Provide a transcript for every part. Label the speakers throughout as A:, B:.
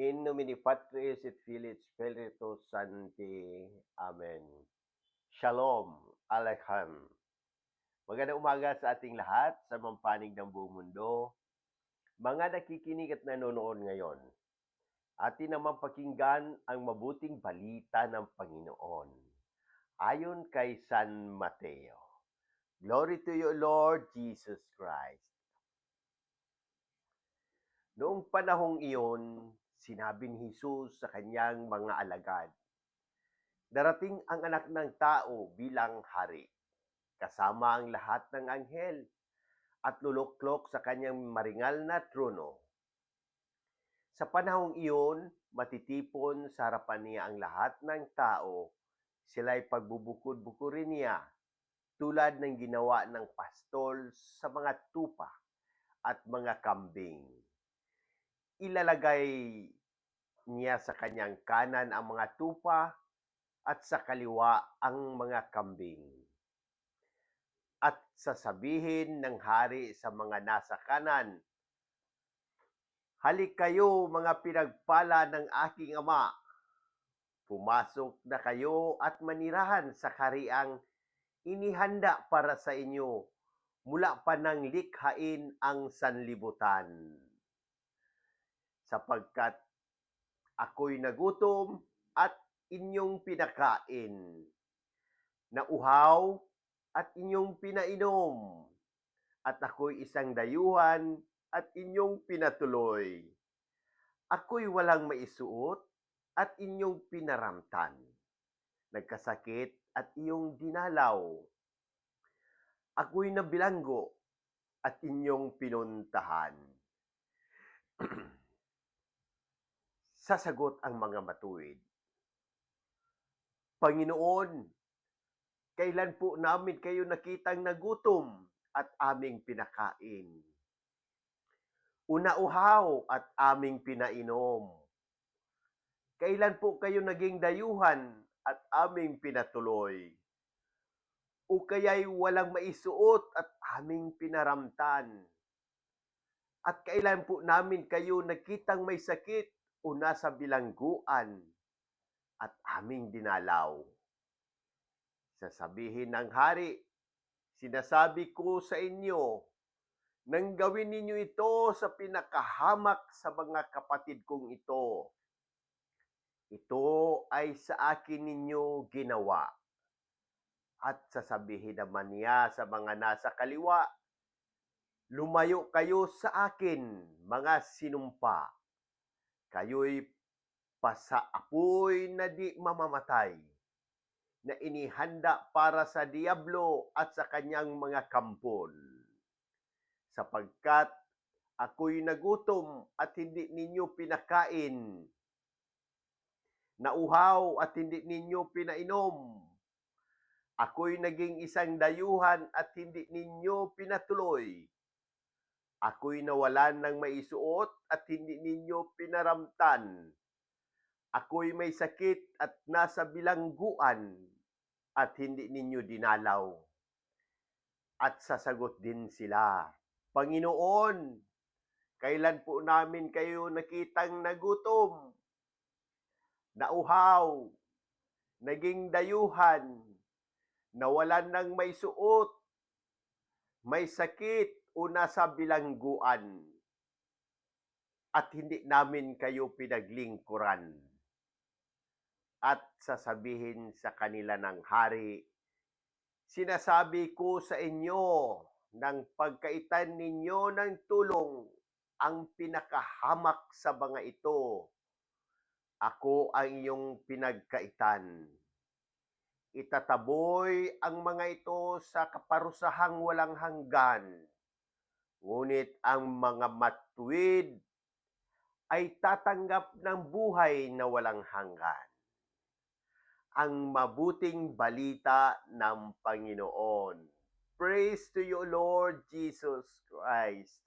A: In nomine Patris et Filii et Spiritus Sancti. Amen. Shalom Aleichem. Magandang umaga sa ating lahat sa mampanig ng buong mundo. Mga nakikinig at nanonood ngayon, atin naman pakinggan ang mabuting balita ng Panginoon. Ayon kay San Mateo. Glory to you, Lord Jesus Christ. Noong panahong iyon, sinabi ni Jesus sa kanyang mga alagad, Darating ang anak ng tao bilang hari, kasama ang lahat ng anghel, at luluklok sa kanyang maringal na trono. Sa panahong iyon, matitipon sa harapan niya ang lahat ng tao, sila'y pagbubukod-bukurin niya, tulad ng ginawa ng pastol sa mga tupa at mga kambing ilalagay niya sa kanyang kanan ang mga tupa at sa kaliwa ang mga kambing. At sasabihin ng hari sa mga nasa kanan, Halik kayo mga pinagpala ng aking ama. Pumasok na kayo at manirahan sa kariang inihanda para sa inyo mula pa ng likhain ang sanlibutan sapagkat ako'y nagutom at inyong pinakain, nauhaw at inyong pinainom, at ako'y isang dayuhan at inyong pinatuloy. Ako'y walang maisuot at inyong pinaramtan, nagkasakit at iyong dinalaw. Ako'y nabilanggo at inyong pinuntahan. sasagot ang mga matuwid. Panginoon, kailan po namin kayo nakitang nagutom at aming pinakain? Unauhaw at aming pinainom. Kailan po kayo naging dayuhan at aming pinatuloy? O kaya'y walang maisuot at aming pinaramtan? At kailan po namin kayo nakitang may sakit o nasa bilangguan at aming dinalaw. Sasabihin ng hari, sinasabi ko sa inyo, nang gawin ninyo ito sa pinakahamak sa mga kapatid kong ito. Ito ay sa akin ninyo ginawa. At sasabihin naman niya sa mga nasa kaliwa, lumayo kayo sa akin, mga sinumpa kayo'y pasaapoy na di mamamatay, na inihanda para sa Diablo at sa kanyang mga kampon. Sapagkat ako'y nagutom at hindi ninyo pinakain, nauhaw at hindi ninyo pinainom, ako'y naging isang dayuhan at hindi ninyo pinatuloy, Ako'y nawalan ng maisuot at hindi ninyo pinaramtan. Ako'y may sakit at nasa bilangguan at hindi ninyo dinalaw. At sasagot din sila, Panginoon, kailan po namin kayo nakitang nagutom, nauhaw, naging dayuhan, nawalan ng may suot, may sakit, o nasa bilangguan at hindi namin kayo pinaglingkuran. At sasabihin sa kanila ng hari, sinasabi ko sa inyo ng pagkaitan ninyo ng tulong ang pinakahamak sa mga ito. Ako ang iyong pinagkaitan. Itataboy ang mga ito sa kaparusahang walang hanggan Ngunit ang mga matuwid ay tatanggap ng buhay na walang hanggan. Ang mabuting balita ng Panginoon. Praise to you, Lord Jesus Christ.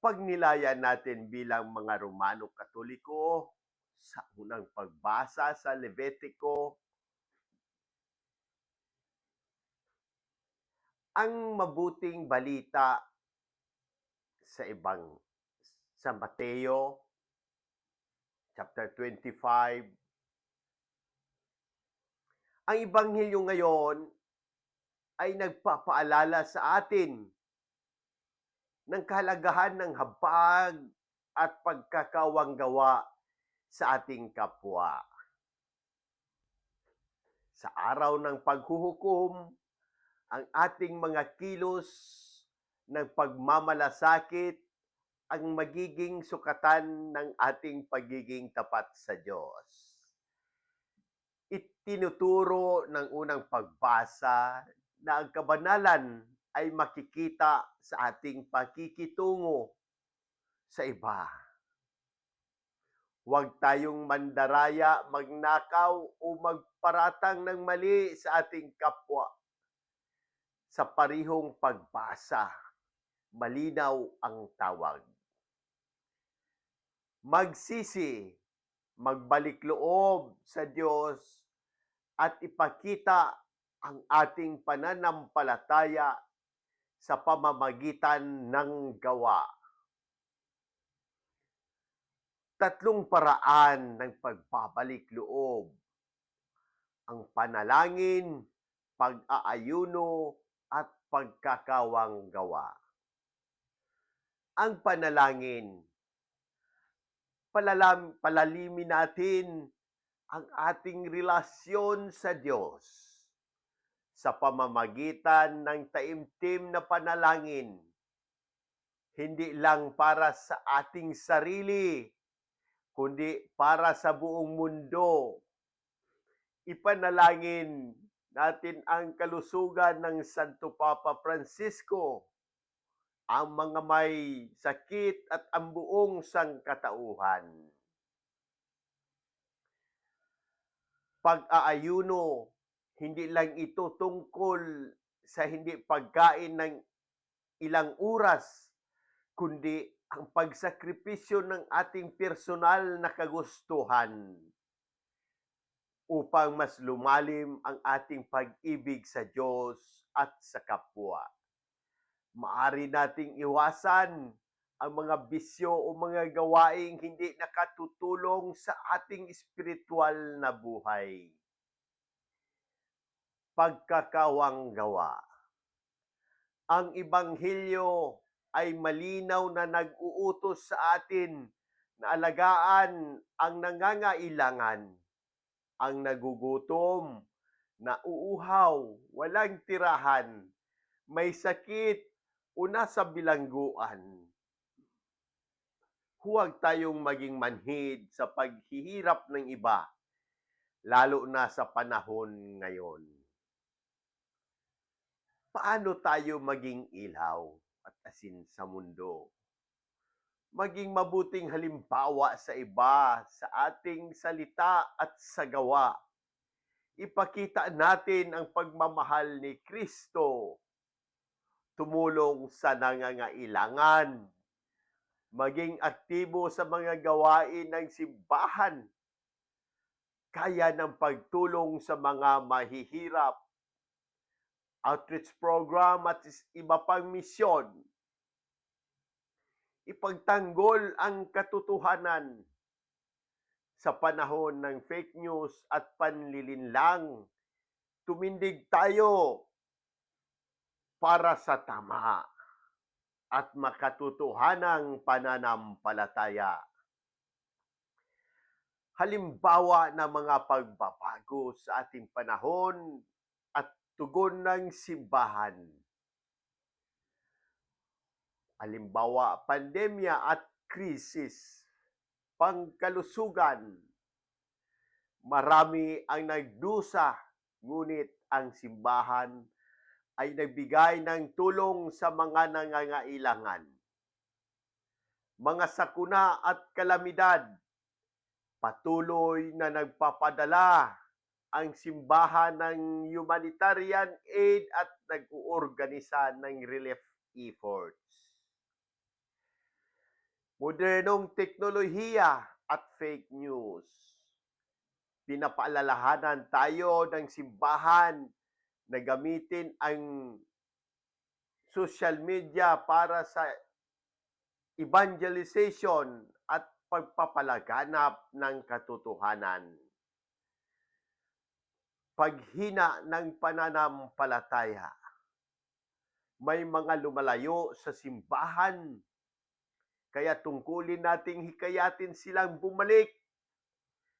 A: Pagnilayan natin bilang mga Romano Katoliko sa unang pagbasa sa Levitico ang mabuting balita sa ibang sa Mateo chapter 25. Ang Ebanghelyo ngayon ay nagpapaalala sa atin ng kahalagahan ng habag at pagkakawanggawa sa ating kapwa. Sa araw ng paghuhukom, ang ating mga kilos ng pagmamalasakit ang magiging sukatan ng ating pagiging tapat sa Diyos. Itinuturo ng unang pagbasa na ang kabanalan ay makikita sa ating pakikitungo sa iba. Huwag tayong mandaraya, magnakaw o magparatang ng mali sa ating kapwa. Sa parihong pagbasa, malinaw ang tawag. Magsisi, magbalik loob sa Diyos at ipakita ang ating pananampalataya sa pamamagitan ng gawa. Tatlong paraan ng pagbabalik loob. Ang panalangin, pag-aayuno, at pagkakawang gawa. Ang panalangin, palalam, palalimin natin ang ating relasyon sa Diyos sa pamamagitan ng taimtim na panalangin, hindi lang para sa ating sarili, kundi para sa buong mundo. Ipanalangin natin ang kalusugan ng Santo Papa Francisco, ang mga may sakit at ang buong sangkatauhan. Pag-aayuno, hindi lang ito tungkol sa hindi pagkain ng ilang oras, kundi ang pagsakripisyo ng ating personal na kagustuhan upang mas lumalim ang ating pag-ibig sa Diyos at sa kapwa. Maari nating iwasan ang mga bisyo o mga gawaing hindi nakatutulong sa ating espiritual na buhay pagkakawang gawa. Ang Ibanghilyo ay malinaw na nag-uutos sa atin na alagaan ang nangangailangan, ang nagugutom, na uuhaw, walang tirahan, may sakit o nasa bilangguan. Huwag tayong maging manhid sa paghihirap ng iba, lalo na sa panahon ngayon paano tayo maging ilaw at asin sa mundo? Maging mabuting halimbawa sa iba sa ating salita at sa gawa. Ipakita natin ang pagmamahal ni Kristo. Tumulong sa nangangailangan. Maging aktibo sa mga gawain ng simbahan. Kaya ng pagtulong sa mga mahihirap outreach program at iba pang misyon. Ipagtanggol ang katotohanan sa panahon ng fake news at panlilinlang. Tumindig tayo para sa tama at makatotohanang pananampalataya. Halimbawa ng mga pagbabago sa ating panahon tugon ng simbahan. Halimbawa, pandemya at krisis, pangkalusugan. Marami ang nagdusa, ngunit ang simbahan ay nagbigay ng tulong sa mga nangangailangan. Mga sakuna at kalamidad, patuloy na nagpapadala ang simbahan ng humanitarian aid at nag-uorganisa ng relief efforts. Modernong teknolohiya at fake news. Pinapaalalahanan tayo ng simbahan na gamitin ang social media para sa evangelization at pagpapalaganap ng katotohanan. Paghina ng pananampalataya. May mga lumalayo sa simbahan, kaya tungkulin nating hikayatin silang bumalik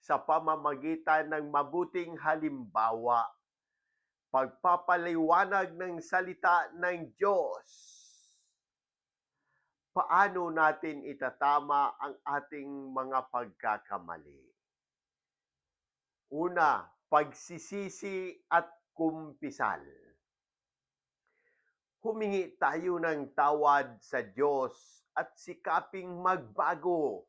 A: sa pamamagitan ng mabuting halimbawa, pagpapaliwanag ng salita ng Diyos. Paano natin itatama ang ating mga pagkakamali? Una, pagsisisi at kumpisal. Humingi tayo ng tawad sa Diyos at sikaping magbago.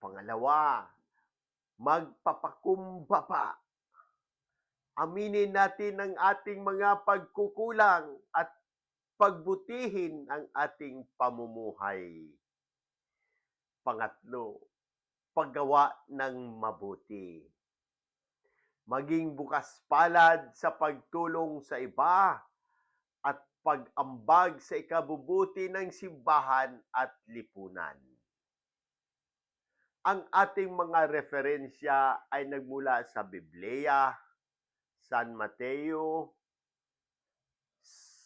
A: Pangalawa, magpapakumbaba. Aminin natin ang ating mga pagkukulang at pagbutihin ang ating pamumuhay. Pangatlo, paggawa ng mabuti. Maging bukas palad sa pagtulong sa iba pag-ambag sa ikabubuti ng simbahan at lipunan. Ang ating mga referensya ay nagmula sa Biblia, San Mateo,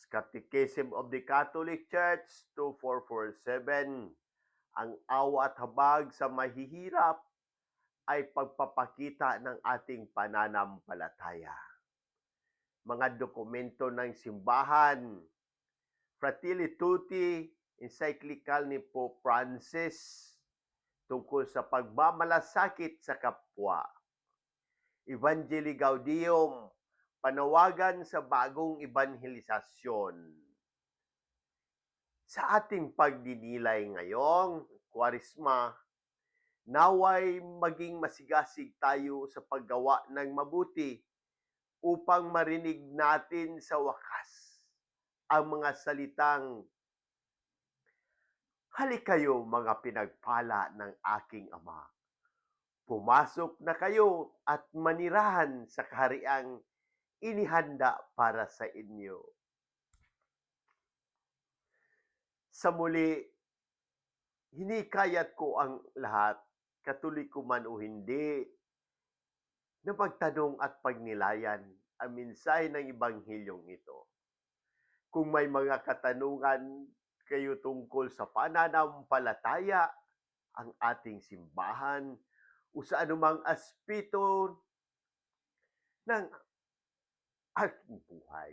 A: Catechism of the Catholic Church 2447. Ang awa at habag sa mahihirap ay pagpapakita ng ating pananampalataya. Mga dokumento ng simbahan, Fratelli Tutti, encyclical ni Pope Francis tungkol sa pagmamalasakit sa kapwa. Evangelii Gaudium, panawagan sa bagong ebanhelisasyon. Sa ating pagdinilay ngayong Kwarisma, naway maging masigasig tayo sa paggawa ng mabuti upang marinig natin sa wakas ang mga salitang Halik kayo mga pinagpala ng aking ama. Pumasok na kayo at manirahan sa kahariang inihanda para sa inyo. Sa muli, hinikayat ko ang lahat, katulik ko man o hindi, na pagtanong at pagnilayan ang mensahe ng Ebanghilyong ito. Kung may mga katanungan kayo tungkol sa pananampalataya, ang ating simbahan, o sa anumang aspeto ng ating buhay.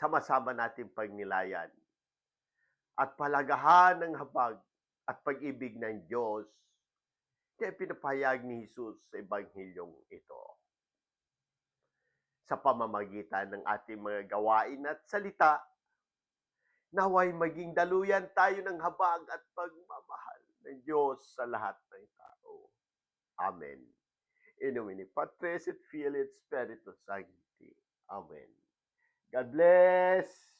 A: Sama-sama natin pagnilayan at palagahan ng habag at pag-ibig ng Diyos na pinapahayag ni Jesus sa Ebanghilyong ito. Sa pamamagitan ng ating mga gawain at salita, naway maging daluyan tayo ng habag at pagmamahal ng Diyos sa lahat ng tao. Amen. In nomine Patris et Filii Spiritus Sancti. Amen. God bless!